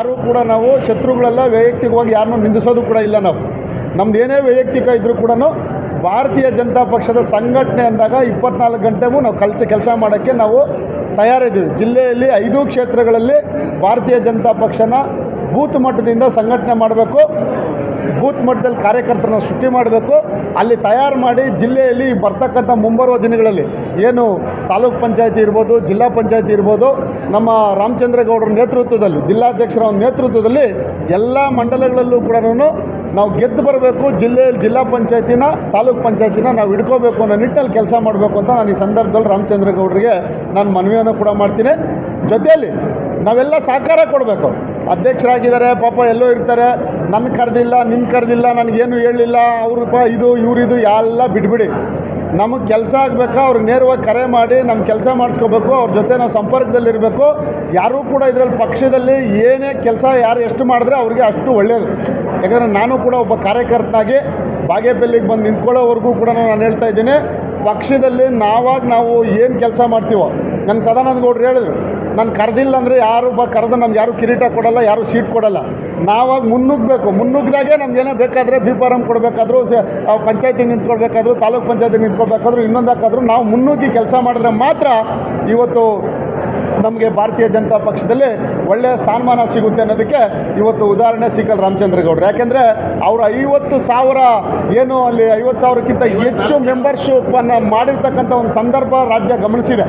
ಯಾರೂ ಕೂಡ ನಾವು ಶತ್ರುಗಳೆಲ್ಲ ವೈಯಕ್ತಿಕವಾಗಿ ಯಾರನ್ನೂ ನಿಂದಿಸೋದು ಕೂಡ ಇಲ್ಲ ನಾವು. ನಮ್ದು ಏನೇ ವೈಯಕ್ತಿಕ ಇದ್ದರೂ ಕೂಡ ಭಾರತೀಯ ಜನತಾ ಪಕ್ಷದ ಸಂಘಟನೆ ಅಂದಾಗ ಇಪ್ಪತ್ನಾಲ್ಕು ಗಂಟೆಗೂ ನಾವು ಕಲಿಸಿ ಕೆಲಸ ಮಾಡೋಕ್ಕೆ ನಾವು ತಯಾರಿದ್ದೀವಿ. ಜಿಲ್ಲೆಯಲ್ಲಿ ಐದು ಕ್ಷೇತ್ರಗಳಲ್ಲಿ ಭಾರತೀಯ ಜನತಾ ಪಕ್ಷನ ಬೂತ್ ಮಟ್ಟದಿಂದ ಸಂಘಟನೆ ಮಾಡಬೇಕು. ಬೂತ್ ಮಟ್ಟದಲ್ಲಿ ಕಾರ್ಯಕರ್ತರನ್ನ ಸೃಷ್ಟಿ ಮಾಡಬೇಕು. ಅಲ್ಲಿ ತಯಾರು ಮಾಡಿ ಜಿಲ್ಲೆಯಲ್ಲಿ ಬರ್ತಕ್ಕಂಥ ಮುಂಬರುವ ದಿನಗಳಲ್ಲಿ ಏನು ತಾಲೂಕ್ ಪಂಚಾಯತಿ ಇರ್ಬೋದು, ಜಿಲ್ಲಾ ಪಂಚಾಯತಿ ಇರ್ಬೋದು, ನಮ್ಮ ರಾಮಚಂದ್ರಗೌಡರ ನೇತೃತ್ವದಲ್ಲಿ, ಜಿಲ್ಲಾಧ್ಯಕ್ಷರ ನೇತೃತ್ವದಲ್ಲಿ ಎಲ್ಲ ಮಂಡಲಗಳಲ್ಲೂ ಕೂಡ ನಾವು ಗೆದ್ದು ಬರಬೇಕು. ಜಿಲ್ಲೆಯಲ್ಲಿ ಜಿಲ್ಲಾ ಪಂಚಾಯತಿನ, ತಾಲೂಕ್ ಪಂಚಾಯತಿನ ನಾವು ಹಿಡ್ಕೋಬೇಕು ಅನ್ನೋ ನಿಟ್ಟಲ್ಲಿ ಕೆಲಸ ಮಾಡಬೇಕು ಅಂತ ನಾನು ಈ ಸಂದರ್ಭದಲ್ಲಿ ರಾಮಚಂದ್ರಗೌಡರಿಗೆ ನಾನು ಮನವಿಯನ್ನು ಕೂಡ ಮಾಡ್ತೀನಿ. ಜೊತೆಯಲ್ಲಿ ನಾವೆಲ್ಲ ಸಹಕಾರ ಕೊಡಬೇಕು. ಅಧ್ಯಕ್ಷರಾಗಿದ್ದಾರೆ, ಪಾಪ ಎಲ್ಲೋ ಇರ್ತಾರೆ. ನನ್ನ ಕರೆದಿಲ್ಲ ನಿನ್ನ ಕರೆದಿಲ್ಲ, ನನಗೇನು ಹೇಳಿಲ್ಲ, ಅವ್ರಪ್ಪ ಇದು ಇವ್ರಿದು ಎಲ್ಲ ಬಿಟ್ಬಿಡಿ. ನಮಗೆ ಕೆಲಸ ಆಗಬೇಕಾ ಅವ್ರಿಗೆ ನೇರವಾಗಿ ಕರೆ ಮಾಡಿ ನಮ್ಮ ಕೆಲಸ ಮಾಡಿಸ್ಕೋಬೇಕು, ಅವ್ರ ಜೊತೆ ನಾವು ಸಂಪರ್ಕದಲ್ಲಿರಬೇಕು. ಯಾರೂ ಕೂಡ ಇದರಲ್ಲಿ ಪಕ್ಷದಲ್ಲಿ ಏನೇ ಕೆಲಸ ಯಾರು ಎಷ್ಟು ಮಾಡಿದ್ರೆ ಅವ್ರಿಗೆ ಅಷ್ಟು ಒಳ್ಳೆಯದು ಯಾಕಂದರೆ ನಾನು ಕೂಡ ಒಬ್ಬ ಕಾರ್ಯಕರ್ತನಾಗಿ ಬಾಗೇಪಲ್ಲಿಗೆ ಬಂದು ನಿಂತ್ಕೊಳ್ಳೋವರೆಗೂ ಕೂಡ ನಾನು ಹೇಳ್ತಾ ಇದ್ದೀನಿ, ಪಕ್ಷದಲ್ಲಿ ನಾವಾಗ ನಾವು ಏನು ಕೆಲಸ ಮಾಡ್ತೀವೋ. ನನ್ನ ಸದಾನಂದ ಗೌಡ್ರು ಹೇಳಿದ್ರು ನಾನು ಕರೆದಿಲ್ಲ ಅಂದರೆ ಯಾರು ಬ ಕರೆದು ನಮ್ಗೆ ಯಾರು ಕಿರೀಟ ಕೊಡಲ್ಲ, ಯಾರು ಸೀಟ್ ಕೊಡಲ್ಲ. ನಾವಾಗ ಮುನ್ನುಗ್ಗಬೇಕು ಮುನ್ನುಗ್ಗಿದಾಗೆ ಏನೋ ಬೇಕಾದರೆ ಬಿ ಫಾರಮ್ ಕೊಡಬೇಕಾದ್ರೂ ಪಂಚಾಯತಿಗೆ ನಿಂತ್ಕೊಳ್ಬೇಕಾದ್ರು, ತಾಲೂಕು ಪಂಚಾಯತಿಗೆ ನಿಂತ್ಕೊಳ್ಬೇಕಾದ್ರು, ಇನ್ನೊಂದಕ್ಕಾದ್ರೂ ನಾವು ಮುನ್ನುಗ್ಗಿ ಕೆಲಸ ಮಾಡಿದ್ರೆ ಮಾತ್ರ ಇವತ್ತು ನಮಗೆ ಭಾರತೀಯ ಜನತಾ ಪಕ್ಷದಲ್ಲಿ ಒಳ್ಳೆಯ ಸ್ಥಾನಮಾನ ಸಿಗುತ್ತೆ ಅನ್ನೋದಕ್ಕೆ ಇವತ್ತು ಉದಾಹರಣೆ ಸಿಕ್ಕಲ್ ರಾಮಚಂದ್ರಗೌಡರು. ಯಾಕೆಂದರೆ ಅವರು ಐವತ್ತು ಸಾವಿರ ಏನು ಅಲ್ಲಿ ಐವತ್ತು ಸಾವಿರಕ್ಕಿಂತ ಹೆಚ್ಚು ಮೆಂಬರ್ಶಿಪ್ಪನ್ನು ಮಾಡಿರ್ತಕ್ಕಂಥ ಒಂದು ಸಂದರ್ಭ ರಾಜ್ಯ ಗಮನಿಸಿದೆ.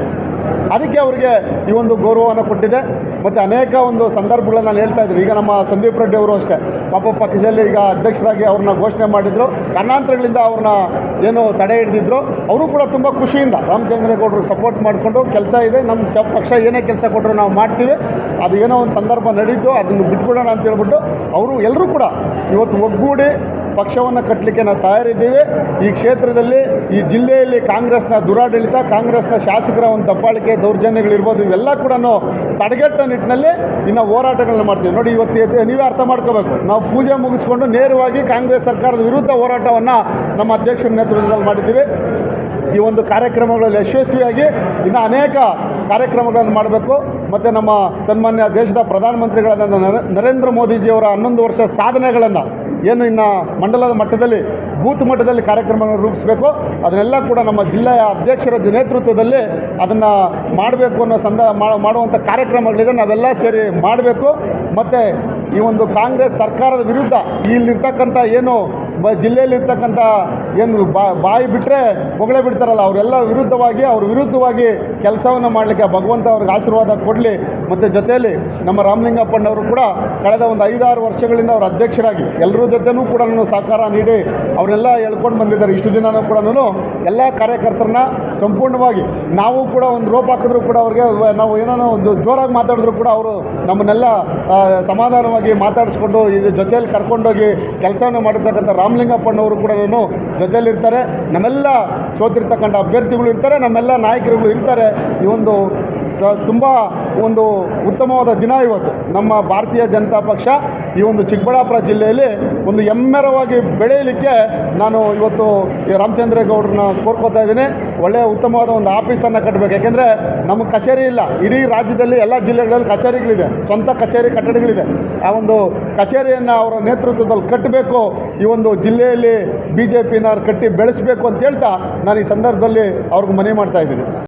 ಅದಕ್ಕೆ ಅವರಿಗೆ ಈ ಒಂದು ಗೌರವವನ್ನು ಕೊಟ್ಟಿದೆ. ಮತ್ತು ಅನೇಕ ಒಂದು ಸಂದರ್ಭಗಳನ್ನ ನಾನು ಹೇಳ್ತಾ ಇದ್ದೀನಿ. ಈಗ ನಮ್ಮ ಸಂದೀಪ್ ರೆಡ್ಡಿ ಅವರು ಅಷ್ಟೇ. ಪಾಪ ಪಕ್ಷದಲ್ಲಿ ಈಗ ಅಧ್ಯಕ್ಷರಾಗಿ ಅವ್ರನ್ನ ಘೋಷಣೆ ಮಾಡಿದ್ರು. ಕಣ್ಣಾಂತರಗಳಿಂದ ಅವ್ರನ್ನ ಏನು ತಡೆ ಹಿಡಿದಿದ್ರು. ಅವರು ಕೂಡ ತುಂಬ ಖುಷಿಯಿಂದ ರಾಮಚಂದ್ರೇಗೌಡರು ಸಪೋರ್ಟ್ ಮಾಡಿಕೊಂಡು ಕೆಲಸ ಇದೆ. ನಮ್ಮ ಚ ಪಕ್ಷ ಏನೇ ಕೆಲಸ ಕೊಟ್ಟರು ನಾವು ಮಾಡ್ತೀವಿ. ಅದು ಏನೋ ಒಂದು ಸಂದರ್ಭ ನಡೀತು. ಅದನ್ನು ಬಿಟ್ಬಿಡೋಣ ಅಂತ ಹೇಳ್ಬಿಟ್ಟು ಅವರು ಎಲ್ಲರೂ ಕೂಡ ಇವತ್ತು ಒಗ್ಗೂಡಿ ಪಕ್ಷವನ್ನು ಕಟ್ಟಲಿಕ್ಕೆ ನಾವು ತಯಾರಿದ್ದೀವಿ. ಈ ಕ್ಷೇತ್ರದಲ್ಲಿ ಈ ಜಿಲ್ಲೆಯಲ್ಲಿ ಕಾಂಗ್ರೆಸ್ನ ದುರಾಡಳಿತ, ಕಾಂಗ್ರೆಸ್ನ ಶಾಸಕರ ಒಂದು ದಬ್ಬಾಳಿಕೆ, ದೌರ್ಜನ್ಯಗಳಿರ್ಬೋದು, ಇವೆಲ್ಲ ಕೂಡ ತಡೆಗಟ್ಟ ನಿಟ್ಟಿನಲ್ಲಿ ಇನ್ನು ಹೋರಾಟಗಳನ್ನ ಮಾಡ್ತೀವಿ. ನೋಡಿ, ಇವತ್ತು ನೀವೇ ಅರ್ಥ ಮಾಡ್ಕೋಬೇಕು. ನಾವು ಪೂಜೆ ಮುಗಿಸ್ಕೊಂಡು ನೇರವಾಗಿ ಕಾಂಗ್ರೆಸ್ ಸರ್ಕಾರದ ವಿರುದ್ಧ ಹೋರಾಟವನ್ನು ನಮ್ಮ ಅಧ್ಯಕ್ಷರ ನೇತೃತ್ವದಲ್ಲಿ ಮಾಡಿದ್ದೀವಿ. ಈ ಒಂದು ಕಾರ್ಯಕ್ರಮಗಳಲ್ಲಿ ಯಶಸ್ವಿಯಾಗಿ ಇನ್ನು ಅನೇಕ ಕಾರ್ಯಕ್ರಮಗಳನ್ನು ಮಾಡಬೇಕು. ಮತ್ತು ನಮ್ಮ ಸನ್ಮಾನ್ಯ ದೇಶದ ಪ್ರಧಾನಮಂತ್ರಿಗಳಾದ ನರ- ನರೇಂದ್ರ ಮೋದಿಜಿಯವರ ಹನ್ನೊಂದು ವರ್ಷ ಸಾಧನೆಗಳನ್ನು ಏನು ಇನ್ನು ಮಂಡಲದ ಮಟ್ಟದಲ್ಲಿ, ಬೂತ್ ಮಟ್ಟದಲ್ಲಿ ಕಾರ್ಯಕ್ರಮಗಳನ್ನು ರೂಪಿಸಬೇಕು. ಅದನ್ನೆಲ್ಲ ಕೂಡ ನಮ್ಮ ಜಿಲ್ಲೆಯ ಅಧ್ಯಕ್ಷರ ನೇತೃತ್ವದಲ್ಲಿ ಅದನ್ನು ಮಾಡಬೇಕು ಅನ್ನೋ ಸಂದ ಮಾಡುವಂಥ ಕಾರ್ಯಕ್ರಮಗಳಿದೆ. ನಾವೆಲ್ಲ ಸೇರಿ ಮಾಡಬೇಕು. ಮತ್ತು ಈ ಒಂದು ಕಾಂಗ್ರೆಸ್ ಸರ್ಕಾರದ ವಿರುದ್ಧ ಇಲ್ಲಿರ್ತಕ್ಕಂಥ ಏನು ಬ ಜಿಲ್ಲೆಯಲ್ಲಿರ್ತಕ್ಕಂಥ ಏನು ಬಾಯಿ ಬಿಟ್ಟರೆ ಹೊಗಳೇ ಬಿಡ್ತಾರಲ್ಲ, ಅವರೆಲ್ಲ ವಿರುದ್ಧವಾಗಿ, ಅವ್ರ ವಿರುದ್ಧವಾಗಿ ಕೆಲಸವನ್ನು ಮಾಡಲಿಕ್ಕೆ ಭಗವಂತ ಅವ್ರಿಗೆ ಆಶೀರ್ವಾದ ಕೊಡಲಿ. ಮತ್ತು ಜೊತೆಯಲ್ಲಿ ನಮ್ಮ ರಾಮಲಿಂಗಪ್ಪಣ್ಣವರು ಕೂಡ ಕಳೆದ ಒಂದು ಐದಾರು ವರ್ಷಗಳಿಂದ ಅವ್ರ ಅಧ್ಯಕ್ಷರಾಗಿ ಎಲ್ಲರ ಜೊತೆನೂ ಕೂಡ ನಾನು ಸಹಕಾರ ನೀಡಿ, ಅವರೆಲ್ಲ ಹೇಳ್ಕೊಂಡು ಬಂದಿದ್ದಾರೆ. ಇಷ್ಟು ದಿನನೂ ಕೂಡ ಎಲ್ಲ ಕಾರ್ಯಕರ್ತರನ್ನ ಸಂಪೂರ್ಣವಾಗಿ ನಾವು ಕೂಡ ಒಂದು ರೋಪ್ ಹಾಕಿದ್ರು ಕೂಡ ಅವ್ರಿಗೆ ನಾವು ಏನೋ ಒಂದು ಜೋರಾಗಿ ಮಾತಾಡಿದ್ರು ಕೂಡ ಅವರು ನಮ್ಮನ್ನೆಲ್ಲ ಸಮಾಧಾನವಾಗಿ ಮಾತಾಡಿಸ್ಕೊಂಡು ಇದು ಜೊತೆಯಲ್ಲಿ ಕರ್ಕೊಂಡೋಗಿ ಕೆಲಸವನ್ನು ಮಾಡಿರ್ತಕ್ಕಂಥ ರಾಮಲಿಂಗಪ್ಪಣ್ಣವರು ಕೂಡ ಜೊತೆಯಲ್ಲಿರ್ತಾರೆ. ನಮ್ಮೆಲ್ಲ ಸೋತಿರ್ತಕ್ಕಂಥ ಅಭ್ಯರ್ಥಿಗಳು ಇರ್ತಾರೆ, ನಮ್ಮೆಲ್ಲ ನಾಯಕರುಗಳು ಇರ್ತಾರೆ. ಈ ಒಂದು ತುಂಬ ಒಂದು ಉತ್ತಮವಾದ ದಿನ ಇವತ್ತು. ನಮ್ಮ ಭಾರತೀಯ ಜನತಾ ಪಕ್ಷ ಈ ಒಂದು ಚಿಕ್ಕಬಳ್ಳಾಪುರ ಜಿಲ್ಲೆಯಲ್ಲಿ ಒಂದು ಎಮ್ಮೆರವಾಗಿ ಬೆಳೆಯಲಿಕ್ಕೆ ನಾನು ಇವತ್ತು ರಾಮಚಂದ್ರೇಗೌಡರನ್ನ ಕೋರ್ಕೋತಾ ಇದ್ದೀನಿ. ಒಳ್ಳೆಯ ಉತ್ತಮವಾದ ಒಂದು ಆಫೀಸನ್ನು ಕಟ್ಟಬೇಕು ಯಾಕೆಂದರೆ ನಮಗೆ ಕಚೇರಿ ಇಲ್ಲ. ಇಡೀ ರಾಜ್ಯದಲ್ಲಿ ಎಲ್ಲ ಜಿಲ್ಲೆಗಳಲ್ಲಿ ಕಚೇರಿಗಳಿದೆ. ಸ್ವಂತ ಕಚೇರಿ ಕಟ್ಟಡಗಳಿದೆ. ಆ ಒಂದು ಕಚೇರಿಯನ್ನು ಅವರ ನೇತೃತ್ವದಲ್ಲಿ ಕಟ್ಟಬೇಕು ಈ ಒಂದು ಜಿಲ್ಲೆಯಲ್ಲಿ ಬಿ ಜೆ ಕಟ್ಟಿ ಬೆಳೆಸಬೇಕು ಅಂತ ಹೇಳ್ತಾ ನಾನು ಈ ಸಂದರ್ಭದಲ್ಲಿ ಅವ್ರಿಗೆ ಮನವಿ ಮಾಡ್ತಾ ಇದ್ದೀನಿ.